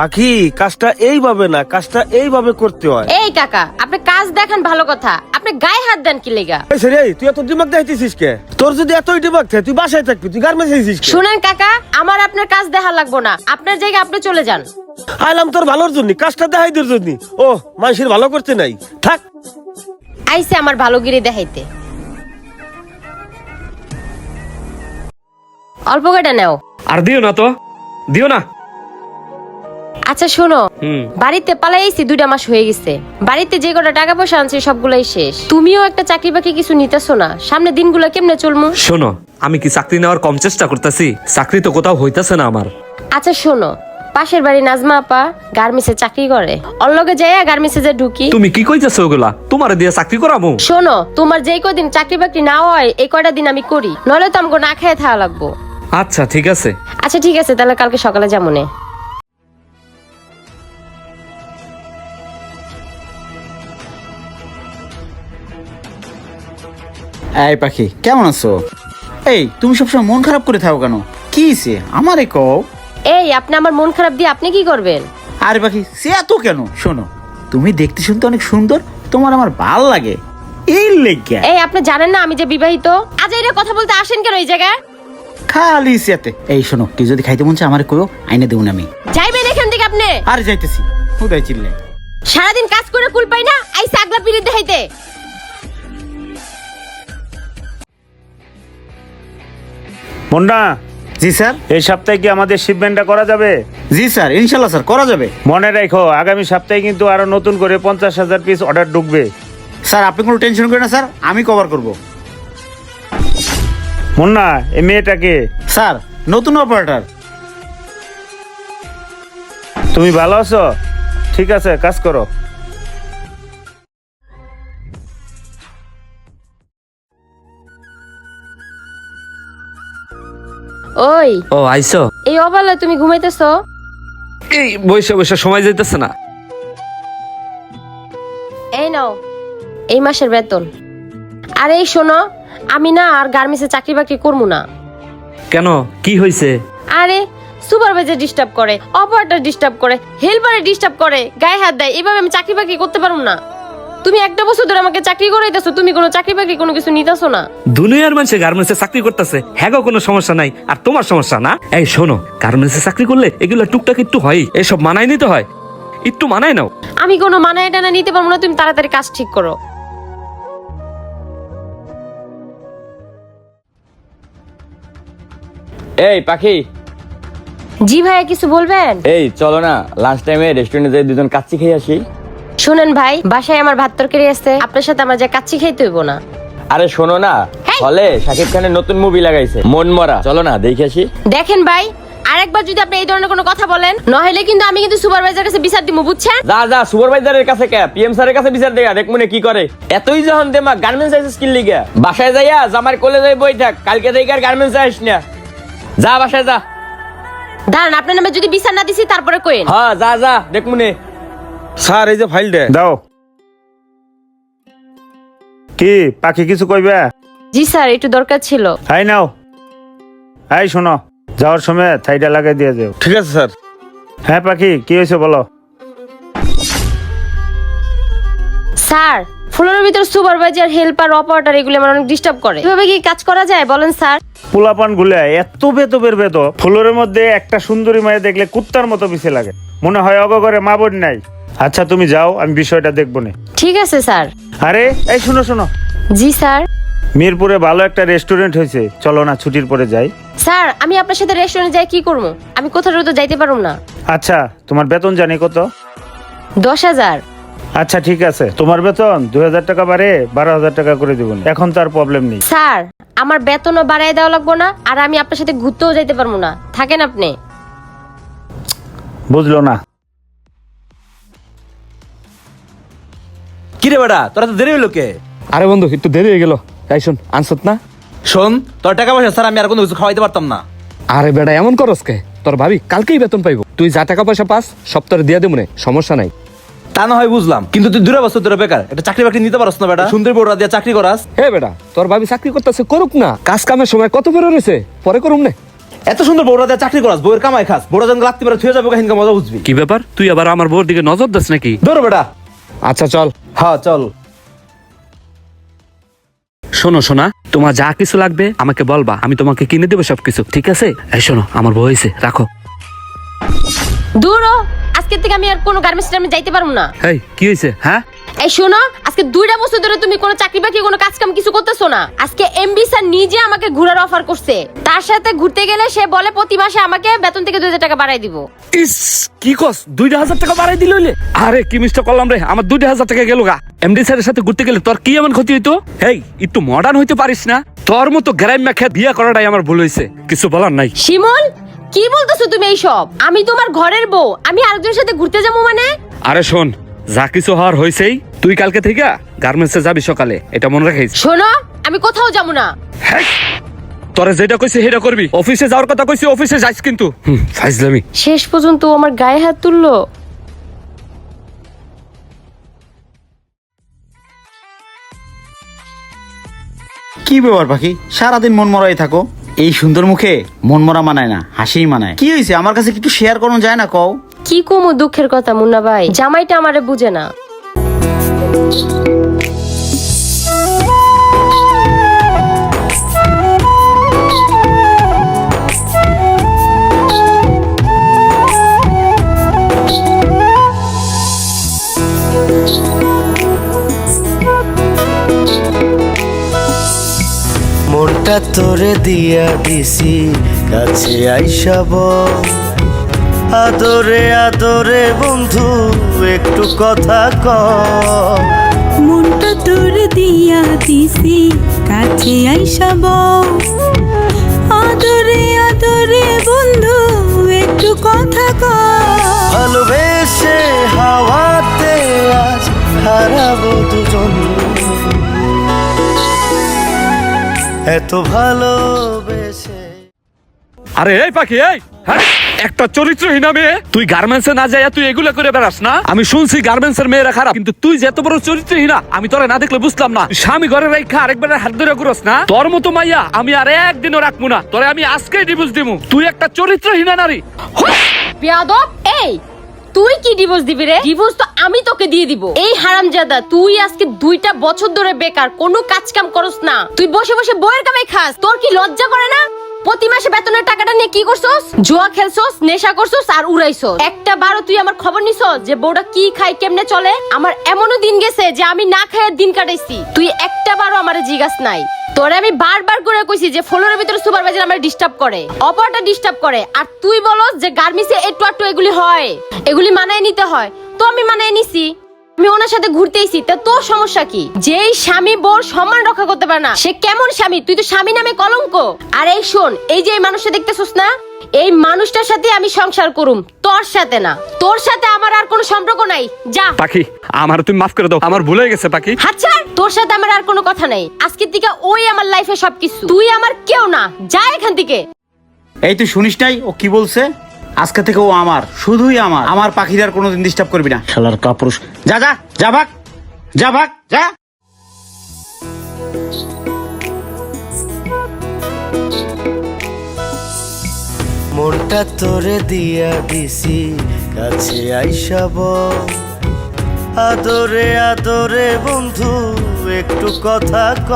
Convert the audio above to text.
পাখি কাজটা এইভাবে না কাজটা এইভাবে করতে হয়। এই কাকা আপনি কাজ দেখেন ভালো কথা। আপনি গায়ে হাত দেন কি লেগা? এই সে রে, তুই এত দিমাগ দেখাইতেছিস কে? তোর যদি এতই দিমাগ থাকে তুই বাসায় থাকবি তুই গার্মেন্টস আইছিস শুনেন কাকা আমার আপনার কাজ দেখা লাগবো না। আপনার জায়গায় আপনি চলে যান। আইলাম তোর ভালোর জন্য কাজটা দেখাই তোর জন্য। ও মানুষের ভালো করতে নাই। থাক। আইসে আমার ভালোগিরি দেখাইতে। অল্প কয়টা নেও? আর দিও না তো। দিও না। আচ্ছা শোনো। হুম। বাড়িতে পালাইছি দুইটা মাস হয়ে গেছে। বাড়িতে যে কটা টাকা পয়সা আনছি সবগুলাই শেষ। তুমিও একটা চাকরি বাকরি কিছু নিতেছো না? সামনে দিনগুলো কেমনে চলমু? শোনো আমি কি চাকরি নেওয়ার কম চেষ্টা করতেছি? চাকরি তো কোথাও হইতাছে না আমার। আচ্ছা শোনো। পাশের বাড়ি নাজমা আপা গার্মেন্টসে চাকরি করে। অল্লগে যাইয়া গার্মেন্টসে যে ঢুকি। তুমি কি কইতেছো ওগুলা? তোমার দিয়ে চাকরি করাবো শোনো তোমার যেই কদিন চাকরি বাকরি না হয় এই কয়টা দিন আমি করি। নইলে তো আমাকে না খেয়ে থাকা লাগবো। আচ্ছা ঠিক আছে। আচ্ছা ঠিক আছে তাহলে কালকে সকালে যাব এই পাখি কেমন আছো? এই তুমি সবসময় মন খারাপ করে থাকো কেন? কি সে আমারে কও। এই আপনি আমার মন খারাপ দিয়ে আপনি কি করবেন? আরে পাখি সে এত কেন? শোনো তুমি দেখতে শুনতে অনেক সুন্দর তোমার আমার ভালো লাগে। এই লেগে এই আপনি জানেন না আমি যে বিবাহিত? আজ এটা কথা বলতে আসেন কেন এই জায়গায়? খালি সেতে এই শোনো কি যদি খাইতে মন চায় আমারে কইও আইনে দেবো আমি। যাইবেন এখান থেকে আপনি? আরে যাইতেছি। উদয় চিল্লে? সারাদিন কাজ করে কুল পাই না আইসা আগলা পিড়িত দেখাইতে। মুন্না জি স্যার। এই সপ্তাহে কি আমাদের শিপমেন্টটা করা যাবে? জি স্যার ইনশাল্লাহ স্যার করা যাবে। মনে রেখো আগামী সপ্তাহে কিন্তু আরও নতুন করে পঞ্চাশ হাজার পিস অর্ডার ঢুকবে। স্যার আপনি কোনো টেনশন করেন না স্যার আমি কভার করব। মুন্না এই মেয়েটাকে? স্যার নতুন অপারেটর তুমি ভালো আছো? ঠিক আছে কাজ করো। ওই। ও আইসো। এই অবেলায় তুমি ঘুমাইতেছো? এই বসে বসে সময় যাইতেছে না। এই নাও এই মাসের বেতন। আর এই শোনো আমি না আর গার্মেন্টসে চাকরি বাকরি করব না। কেন? কি হয়েছে আরে সুপারভাইজার ডিস্টার্ব করে অপারেটর ডিস্টার্ব করে হেল্পারে ডিস্টার্ব করে গায়ে হাত দেয় এভাবে আমি চাকরি বাকরি করতে পারব না। তুমি একটা বছর ধরে আমাকে চাকরি করাইতেছো তুমি কোনো চাকরি বাকরি কোনো কিছু নিতেছো না। দুনিয়ার মানুষে গার্মেন্টসে চাকরি করতেছে হ্যাঁ কোনো সমস্যা নাই আর তোমার সমস্যা না? এই শোনো গার্মেন্টসে চাকরি করলে এগুলো টুকটাক একটু হয় এসব মানায় নিতে হয়। একটু মানায় নাও। আমি কোনো মানায় টানা নিতে পারব না তুমি তাড়াতাড়ি কাজ ঠিক করো। এই পাখি। জি ভাইয়া কিছু বলবেন? এই চলো না লাঞ্চ টাইমে রেস্টুরেন্টে যাই দুজন কাচ্চি খেয়ে আসি। শোনেন ভাই বাসায় আমার ভাত তরকারি আছে আপনার সাথে আমার যা কাচ্চি খাইতে হইব না। আরে শোনো না! হলে শাকিব খানের নতুন মুভি লাগাইছে মন মরা। চলো না দেখে আসি। দেখেন ভাই আরেকবার যদি আপনি এই ধরনের কোনো কথা বলেন নহেলে কিন্তু আমি কিন্তু সুপারভাইজার কাছে বিচার দিব বুঝছেন? যা যা সুপারভাইজারের কাছে কে? পিএম স্যারের কাছে বিচার দেখা দেখ মনে কি করে। এতই যখন দেমা গার্মেন্টস আইসে স্কিল লিগে। বাসায় যাইয়া জামার কোলে যাই বই থাক কালকে থেকে আর গার্মেন্টস আইস না। যা বাসায় যা। দাঁড়ান আপনার নামে যদি বিচার না দিছি তারপরে কোয়েন হ্যাঁ যা যা দেখ মনে। স্যার এই যে ফাইল দে দাও। কি পাখি কিছু কইবে? জি স্যার একটু দরকার ছিল। হাই নাও। হাই শোনো। যাওয়ার সময় থাইটা লাগাই দিয়ে যাও। ঠিক আছে স্যার। হ্যাঁ পাখি কি হয়েছে বলো? স্যার ফ্লোরের ভিতর সুপারভাইজার হেল্পার অপারেটর এগুলো আমার অনেক ডিস্টার্ব করে। এভাবে কি কাজ করা যায় বলেন স্যার। পোলাপানগুলা এত বেতবের বেত ফ্লোরের মধ্যে একটা সুন্দরী মায়ে দেখলে কুত্তার মতো পিছে লাগে। মনে হয় অগগরে মা বোন নাই। আচ্ছা তুমি যাও আমি বিষয়টা দেখব না। ঠিক আছে স্যার। আরে এই শোনো শোনো। জি স্যার। মিরপুরে ভালো একটা রেস্টুরেন্ট হয়েছে। চলো না ছুটির পরে যাই। স্যার আমি আপনার সাথে রেস্টুরেন্টে যাই কি করব? আমি কোথাও তো যাইতে পারব না। আচ্ছা তোমার বেতন জানি কত? দশ হাজার। আচ্ছা ঠিক আছে। তোমার বেতন দুই হাজার টাকা বাড়ে বারো হাজার টাকা করে দিব। এখন তার প্রবলেম নেই। স্যার আমার বেতনও বাড়াই দেওয়া লাগবো না আর আমি আপনার সাথে ঘুরতেও যাইতে পারব না। থাকেন আপনি? বুঝলো না। কিরে বেড়া তোরা তো দেরি হইল কে? আরে বন্ধু একটু দেরি হয়ে গেল। তাই শোন আনসত না? শোন তোর টাকা পয়সা স্যার আমি আর কোনো কিছু খাওয়াইতে পারতাম না। আরে বেটা এমন করস কে? তোর ভাবি কালকেই বেতন পাইবো। তুই যা টাকা পয়সা পাস সব তোর দিয়ে দেবো সমস্যা নাই। তা না হয় বুঝলাম কিন্তু তুই দূরে বছর ধরে বেকার। একটা চাকরি বাকরি নিতে পারস না বেটা সুন্দর বড় দিয়ে চাকরি করাস। হে বেটা তোর ভাবি চাকরি করতেছে করুক না। কাজ কামের সময় কত বেরো রয়েছে? পরে করুম না। এত সুন্দর বউরা দেয়া চাকরি করাস বউয়ের কামাই খাস। বউরা যখন লাগতে পারে থুয়ে যাবে কাহিনকা মজা বুঝবি। কি ব্যাপার? তুই আবার আমার বউর দিকে নজর দিস নাকি? ধরো বেটা আচ্ছা চল। হ্যাঁ চল। শোনো শোনা তোমার যা কিছু লাগবে আমাকে বলবা আমি তোমাকে কিনে দেবো সবকিছু ঠিক আছে? এই শোনো আমার বউ হয়েছে রাখো। দূর হ। আজকের থেকে আমি আর কোনো গার্মেন্টস আমি যাইতে পারব না। এই কি হয়েছে হ্যাঁ? এই শোনো আজকে দুইটা বছর ধরে তুমি কোনো চাকরি বাকরি কোনো কাজ কাম কিছু করতেছো না। আজকে এমবি স্যার নিজে আমাকে ঘোরার অফার করছে। তার সাথে ঘুরতে গেলে সে বলে প্রতি মাসে আমাকে বেতন থেকে দুই হাজার টাকা বাড়াই দিব। ইস কি কস? দুইটা হাজার টাকা বাড়াই দিল আরে কি মিস্টার করলাম রে আমার দুইটা হাজার টাকা গেল গা। এমডি স্যারের সাথে ঘুরতে গেলে তোর কি এমন ক্ষতি হইতো? হেই একটু মডার্ন হইতে পারিস না? তোর মতো গ্রাম খেয়ে বিয়ে করাটাই আমার ভুল হয়েছে কিছু বলার নাই। শিমুল কি বলতেছো তুমি এইসব? আমি তোমার ঘরের বউ আমি আরেকজনের সাথে ঘুরতে যাব মানে? আরে শোন যা কিছু হওয়ার হয়েছেই তুই কালকে থেকে গার্মেন্টসে যাবি সকালে এটা মনে রাখিস। শোনো আমি কোথাও যাব না। তোরে যেটা কইছে সেটা করবি। অফিসে যাওয়ার কথা কইছি অফিসে যাইস কিন্তু। হুম, ফাইজলামি। শেষ পর্যন্ত ও আমার গায়ে হাত তুললো। কি ব্যাপার পাখি? সারাদিন মন মরাই থাকো। এই সুন্দর মুখে মন মরা মানায় না হাসিই মানায়। কি হয়েছে আমার কাছে একটু শেয়ার করানো যায় না কও? কি কমু দুঃখের কথা মুন্না ভাই? জামাইটা আমারে বুঝে না। মনটা তোরে দিয়া দিছি কাছে আইসাব আদরে আদরে বন্ধু একটু কথা ক মনটা তোর দিয়া দিছি কাছে আইসাব আদরে আদরে বন্ধু একটু কথা কর ভালোবেসে হাওয়াতে আজ হারাবো দুজন। এত ভালোবেসে আরে এই পাখি এই! হ্যাঁ? একটা চরিত্রহীন মেয়ে তুই গার্মেন্টসে না যাইয়া তুই এগুলো করে বেড়াস না? আমি শুনছি গার্মেন্টসের মেয়েরা খারাপ, কিন্তু তুই যে এত বড় চরিত্রহীনা, আমি তোরা না দেখলে বুঝলাম না। স্বামী ঘরে রেখা আরেকবার হাত ধরে ঘুরস না? তোর মতো মাইয়া আমি আর একদিনও রাখব না। তোরে আমি আজকেই ডিভোর্স দিমু। তুই একটা চরিত্রহীনা নারী। বেয়াদব, এই, তুই কি ডিভোর্স দিবি রে? ডিভোর্স তো আমি তোকে দিয়ে দিব। এই হারামজাদা, তুই আজকে দুইটা বছর ধরে বেকার, কোনো কাজ কাম করস না। তুই বসে বসে বইয়ের কামাই খাস, তোর কি লজ্জা করে না? প্রতি মাসে বেতনের টাকাটা নিয়ে কি করছস? জুয়া খেলছস, নেশা করছস আর উড়াইছস। একটা বারো তুই আমার খবর নিছস যে বউটা কি খায়, কেমনে চলে? আমার এমনও দিন গেছে যে আমি না খাইয়ে দিন কাটাইছি। তুই একটা বারও আমার জিগাস নাই। তোরে আমি বারবার করে কইছি যে ফ্লোরের ভিতরে সুপারভাইজার আমার ডিস্টার্ব করে। অপারটা ডিস্টার্ব করে। আর তুই বলস যে গার্মেন্টসে একটু একটু এগুলি হয়। এগুলি মানায় নিতে হয়। তো আমি মানায় নিছি। আমি ওনার সাথে ঘুরতেইছি তা তোর সমস্যা কি? যেই স্বামী বোর সম্মান রক্ষা করতে পারে না সে কেমন স্বামী? তুই তো স্বামী নামে কলঙ্ক। আর এই শোন এই যে এই মানুষটা দেখতেছস না এই মানুষটার সাথে আমি সংসার করুম তোর সাথে না। তোর সাথে আমার আর কোনো সম্পর্ক নাই। যা। পাখি আমার তুমি মাফ করে দাও আমার ভুল হয়ে গেছে পাখি। আচ্ছা তোর সাথে আমার আর কোনো কথা নেই। আজকের থেকে ওই আমার লাইফে সবকিছু। তুই আমার কেউ না। যা এখান থেকে। এই তুই শুনিস নাই ও কি বলছে? আজকে থেকে ও আমার শুধুই আমার। আমার পাখির আর কোনোদিন ডিস্টার্ব করবি না। শালার কাপুরুষ। যা যা যা ভাগ যা ভাগ যা। মনটা তোরে দিয়া দিছি কাছে আইসাব আদরে আদরে বন্ধু একটু কথা ক